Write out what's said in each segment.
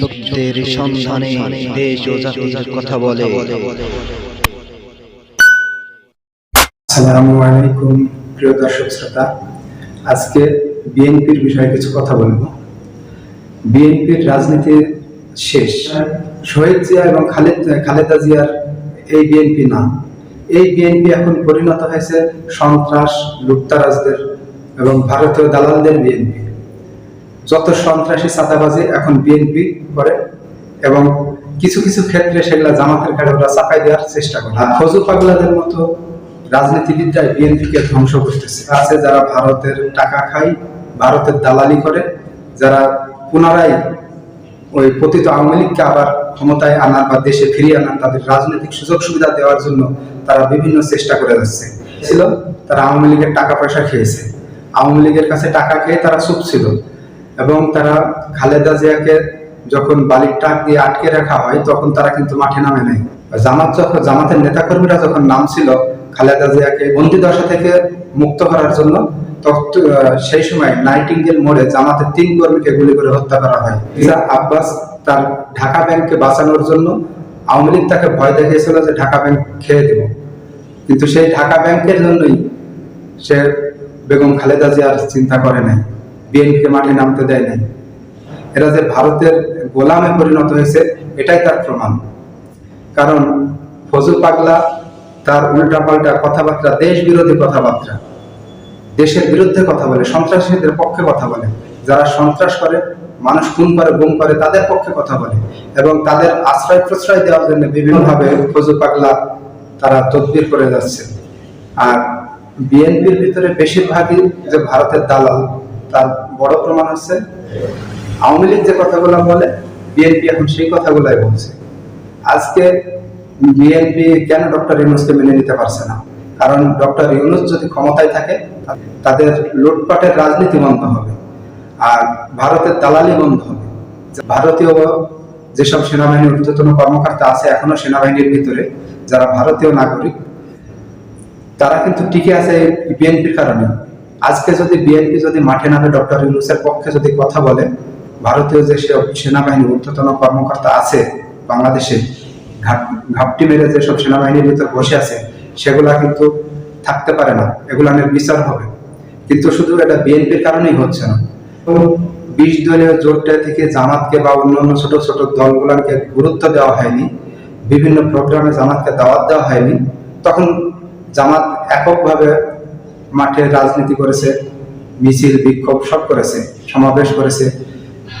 সত্যের সন্ধানে দেশ ও জাতির কথা বলে। আসসালামু আলাইকুম, প্রিয় দর্শক শ্রোতা। আজকে বিএনপির বিষয়ে কিছু কথা বিএনপির রাজনীতি শেষ। শহীদ জিয়া এবং খালেদ, খালেদা জিয়ার এই বিএনপি না। এই বিএনপি এখন পরিণত হয়েছে সন্ত্রাস লুপ্তারাজদের এবং ভারতীয় দালালদের বিএনপি। যত সন্ত্রাসী চাঁদাবাজি এখন বিএনপি করে এবং কিছু কিছু ক্ষেত্রে সেগুলো জামাতের কাছে ওরা চাপাই দেওয়ার চেষ্টা করে। আর ফজু পাগলাদের মতো রাজনীতিবিদরাই বিএনপিকে ধ্বংস করতেছে। আছে যারা ভারতের টাকা খায়, ভারতের দালালি করে, যারা পুনরায় ওই পতিত আওয়ামী লীগকে আবার ক্ষমতায় আনার বা দেশে ফিরিয়ে আনার তাদের রাজনৈতিক সুযোগ সুবিধা দেওয়ার জন্য তারা বিভিন্ন চেষ্টা করে যাচ্ছে। ছিল, তারা আওয়ামী লীগের টাকা পয়সা খেয়েছে। আওয়ামী লীগের কাছে টাকা খেয়ে তারা চুপ ছিল। এবং তারা খালেদা জিয়াকে যখন বালির টাক দিয়ে আটকে রাখা হয়, তখন তারা কিন্তু মাঠে নামে নাই। জামাত যখন জামাতের নেতাকর্মীরা যখন নামছিল, খালেদা জিয়াকে বন্দি দশা থেকে মুক্ত করার জন্য সেই সময় নাইটিঙ্গেল মোড়ে জামাতের তিন কর্মীকে গুলি করে হত্যা করা হয়। আব্বাস তার ঢাকা ব্যাংককে বাঁচানোর জন্য আওয়ামী লীগ তাকে ভয় দেখিয়েছিল যে ঢাকা ব্যাংক খেয়ে দেব। কিন্তু সেই ঢাকা ব্যাংকের জন্যই সে বেগম খালেদা জিয়ার চিন্তা করে নাই। বিএনপিকে মাঠে নামতে দেয় নাই। এরা যে ভারতের গোলামে পরিণত হয়েছে, এটাই তার প্রমাণ। কারণ ফজল পাগলা তার উল্টাপাল্টা কথাবার্তা দেশ বিরোধী কথাবার্তা, দেশের বিরুদ্ধে কথা বলে, সন্ত্রাসীদের পক্ষে কথা বলে। যারা সন্ত্রাস করে, মানুষ খুন করে, গুম করে, তাদের পক্ষে কথা বলে। এবং তাদের আশ্রয় প্রশ্রয় দেওয়ার জন্য বিভিন্নভাবে ফজল পাগলা তারা তদবির করে যাচ্ছে। আর বিএনপির ভিতরে বেশিরভাগই যে ভারতের দালাল তার বড় প্রমাণ হচ্ছে আওয়ামী লীগ যে কথাগুলো বলে, বিএনপি এখন সেই কথাগুলাই বলছে। আজকে বিএনপি কেন ডক্টর ইউনুসকে মেনে নিতে পারছে না? কারণ ডক্টর ইউনুস যদি ক্ষমতায় থাকে, তাদের লুটপাটের রাজনীতি বন্ধ হবে, আর ভারতের দালালি বন্ধ হবে। ভারতীয় যেসব সেনাবাহিনীর ঊর্ধ্বতন কর্মকর্তা আছে এখনও সেনাবাহিনীর ভিতরে, যারা ভারতীয় নাগরিক, তারা কিন্তু টিকে আছে বিএনপির কারণে। আজকে যদি বিএনপি যদি মাঠে নামে ডক্টর ইউনুসের পক্ষে যদি কথা বলে, ভারতীয় যে সেনাবাহিনীর ঊর্ধ্বতন কর্মকর্তা আছে বাংলাদেশে, ঘাপ- ঘাপটি মেরে যেসব সেনাবাহিনীর ভিতর বসে আছে, সেগুলা কিন্তু থাকতে পারে না। এগুলানের বিচার হবে। কিন্তু শুধু এটা বিএনপির কারণেই হচ্ছে না। বিশ দলীয় জোটটা থেকে জামাতকে বা অন্যান্য ছোট ছোট দলগুলোকে গুরুত্ব দেওয়া হয়নি, বিভিন্ন প্রোগ্রামে জামাতকে দাওয়াত দেওয়া হয়নি, তখন জামাত এককভাবে মাঠে রাজনীতি করেছে, মিছিল, বিক্ষোভ সব করেছে, সমাবেশ করেছে,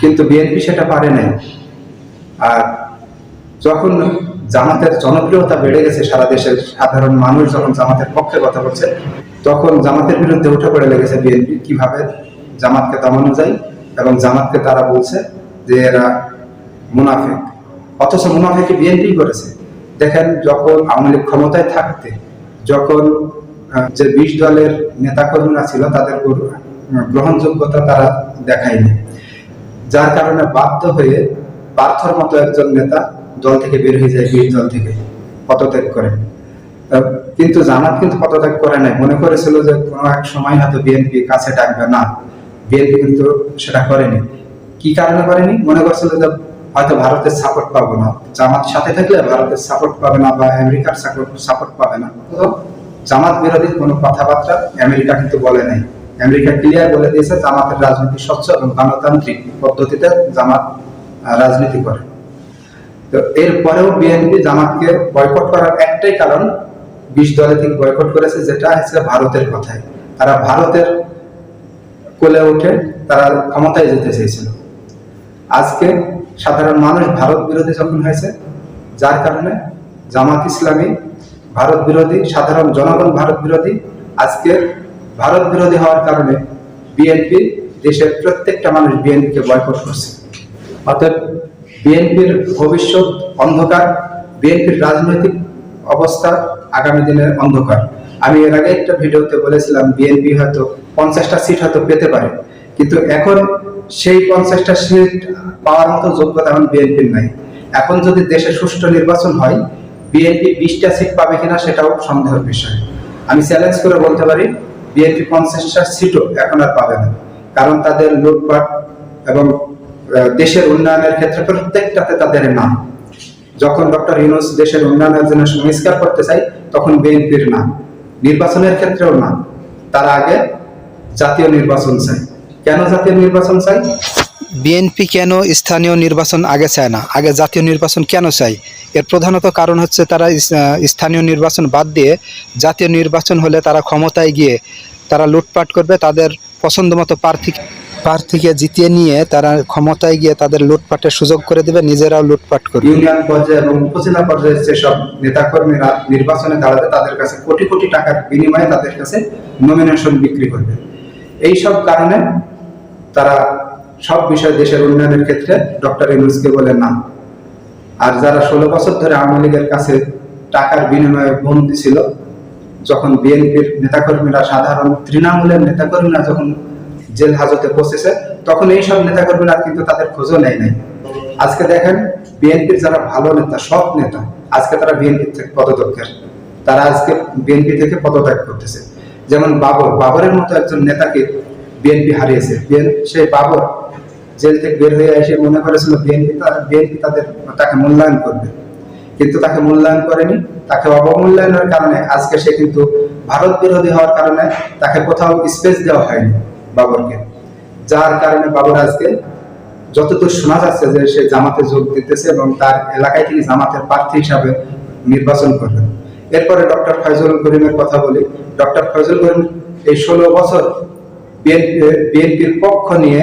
কিন্তু বিএনপি সেটা পারে নাই। আর যখন জামাতের জনপ্রিয়তা বেড়ে গেছে সারা দেশের সাধারণ মানুষ যখন জামাতের পক্ষে কথা বলছে, তখন জামাতের বিরুদ্ধে উঠে পড়ে লেগেছে বিএনপি, কীভাবে জামাতকে দমানো যায় এবং জামাতকে তারা বলছে যে এরা মুনাফিক। অথচ মুনাফিক বিএনপি করেছে। দেখেন যখন আওয়ামী লীগ ক্ষমতায় থাকতে, যখন যে বিশ দলের নেতাকর্মীরা ছিল, তাদের গ্র- গ্রহণযোগ্যতা তারা দেখায়নি। যার কারণে বাধ্য হয়ে পার্থর মতো একজন নেতা দল থেকে বের হয়ে যায় বিশ দল থেকে, পদত্যাগ করে। কিন্তু জামাত কিন্তু পদত্যাগ করে নাই। মনে করেছিল যে কোনো এক সময় হয়তো বিএনপি কাছে ডাকবে। না, বিএনপি কিন্তু সেটা করেনি। কি কারণে করেনি? মনে করছিল যে হয়তো ভারতের সাপোর্ট পাবো না। জামাত সাথে থাকলে ভারতের সাপোর্ট পাবে না বা আমেরিকার সাপোর্ট পাবে না। জামাত বিরোধী কোনো কথাবার্তা আমেরিকা কিন্তু বলে নাই। আমেরিকা ক্লিয়ার বলে দিয়েছে জামাতের রাজনীতি স্বচ্ছ এবং গণতান্ত্রিক পদ্ধতিতে জামাত রাজনীতি করে। তো এরপরেও বিএনপি জামাতকে বয়কট করার একটাই কারণ বিশ দলে থেকে বয়কট করেছে, যেটা হচ্ছে ভারতের কথায় তারা ভারতের কোলে উঠে তারা ক্ষমতায় যেতে চেয়েছিল। আজকে সাধারণ মানুষ ভারত বিরোধী যখন হয়েছে, যার কারণে জামাত ইসলামী ভারত বিরোধী, সাধারণ জনগণ ভারত বিরোধী। আজকে ভারত বিরোধী হওয়ার কারণে বিএনপি দেশের প্রত্যেকটা মানুষ বিএনপিকে বয়কট করছে। অর্থাৎ বিএনপির ভবিষ্যৎ অন্ধকার বিএনপির রাজনৈতিক অবস্থা আগামী দিনের অন্ধকার। আমি এর আগে একটা ভিডিওতে বলেছিলাম বিএনপি হয়তো পঞ্চাশটা সিট হয়তো পেতে পারে। কিন্তু এখন সেই পঞ্চাশটা সিট পাওয়ার মতো যোগ্যতা এখন বিএনপির নাই। এখন যদি দেশে সুষ্ঠু নির্বাচন হয় বিএনপি বিশটা সিট পাবে কিনা সেটাও সন্দেহের বিষয়। আমি চ্যালেঞ্জ করে বলতে পারি বিএনপি পঞ্চাশটা সিটও এখন আর পাবে না। কারণ তাদের লুটপাট এবং দেশের উন্নয়নের ক্ষেত্রে প্রত্যেকটাতে তাদের নাম। যখন ডক্টর ইউনুস দেশের উন্নয়নের জন্য সংস্কার করতে চাই তখন বিএনপির নাম। নির্বাচনের ক্ষেত্রেও নাম। তার আগে জাতীয় নির্বাচন চাই। কেন জাতীয় নির্বাচন চাই? বিএনপি কেন স্থানীয় নির্বাচন আগে চায় না? আগে জাতীয় নির্বাচন কেন চাই এর প্রধানত কারণ হচ্ছে তারা স্থানীয় নির্বাচন বাদ দিয়ে জাতীয় নির্বাচন হলে তারা ক্ষমতায় গিয়ে তারা লুটপাট করবে, তাদের পছন্দ মতো প্রার্থী প্রার্থীকে জিতিয়ে নিয়ে তারা ক্ষমতায় গিয়ে তাদের লুটপাটের সুযোগ করে দেবে, নিজেরাও লুটপাট করবে। ইউনিয়ন পর্যায়ে এবং উপজেলা পর্যায়ে যেসব নেতাকর্মীরা নির্বাচনে দাঁড়াবে, তাদের কাছে কোটি কোটি টাকার বিনিময়ে তাদের কাছে নমিনেশন বিক্রি করবে। এই সব কারণে তারা সব বিষয় দেশের উন্নয়নের ক্ষেত্রে ডক্টর ইউনুসকে বলে না। আর যারা ষোলো বছর ধরে আওয়ামী লীগের কাছে টাকার বিনিময়ে বন্দী ছিল, যখন বিএনপির নেতাকর্মীরা সাধারণ তৃণমূলের নেতাকর্মীরা যখন জেল হাজতে পৌঁছেছে, তখন এই সব নেতাকর্মীরা কিন্তু তাদের খোঁজও নেয় নাই। আজকে দেখেন, বিএনপির যারা ভালো নেতা সব নেতা, আজকে তারা বিএনপি থেকে পদত্যাগের। তারা আজকে বিএনপি থেকে পদত্যাগ করতেছে। যেমন বাবর, বাবরের মতো একজন নেতাকে বিএনপি হারিয়েছে। সেই বাবর জেল থেকে বের হয়ে এসে মনে করেছিল বিএনপি বিএনপি তাদের তাকে মূল্যায়ন করবে। কিন্তু তাকে মূল্যায়ন করেনি। তাকে অবমূল্যায়নের কারণে আজকে সে কিন্তু ভারত বিরোধী হওয়ার কারণে তাকে কোথাও স্পেস দেওয়া হয়নি বাবরকে। যার কারণে বাবর আজকে যতদূর শোনা যাচ্ছে যে সে জামাতে যোগ দিতেছে এবং তার এলাকায় তিনি জামাতের প্রার্থী হিসাবে নির্বাচন করবেন। এরপরে ডক্টর ফয়জুল করিমের কথা বলি। ডক্টর ফয়জুল করিম এই ষোলো বছর বিএনপির পক্ষ নিয়ে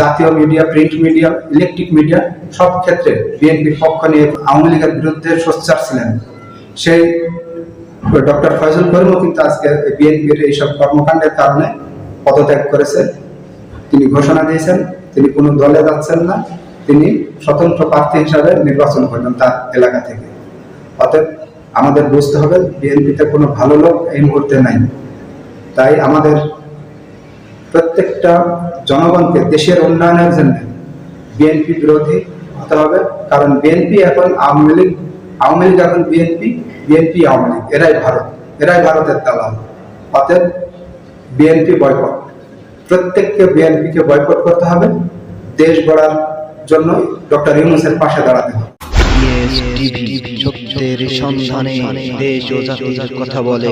জাতীয় media print media electric media সব ক্ষেত্রে বিএনপির পক্ষ নিয়ে আওয়ামী লীগের বিরুদ্ধে সোচ্চার ছিলেন। সেই ডক্টর ফয়জুল করিমও কিন্তু আজকে বিএনপির এইসব কর্মকাণ্ডের কারণে পদত্যাগ করেছে। তিনি ঘোষণা দিয়েছেন, তিনি কোনো দলে যাচ্ছেন না, তিনি স্বতন্ত্র প্রার্থী হিসাবে নির্বাচন করবেন তার এলাকা থেকে। অতএব আমাদের বুঝতে হবে বিএনপিতে কোনো ভালো লোক এই মুহূর্তে নাই। তাই আমাদের প্রত্যেকটা জনগণকে দেশের উন্নয়নের জন্য বিএনপি বিরোধী হতে হবে। কারণ বিএনপি এখন আওয়ামী লীগ আওয়ামী লীগ এখন বিএনপি বিএনপি আওয়ামী লীগ। এরাই ভারত, এরাই ভারতের দালাল। অতএব বিএনপি বয়কট প্রত্যেককে বিএনপিকে বয়কট করতে হবে। দেশ গড়ার জন্য ডক্টর ইউনুসের পাশে দাঁড়াতে হবে। সত্যের সন্ধানে দেশ ও জাতির কথা বলে।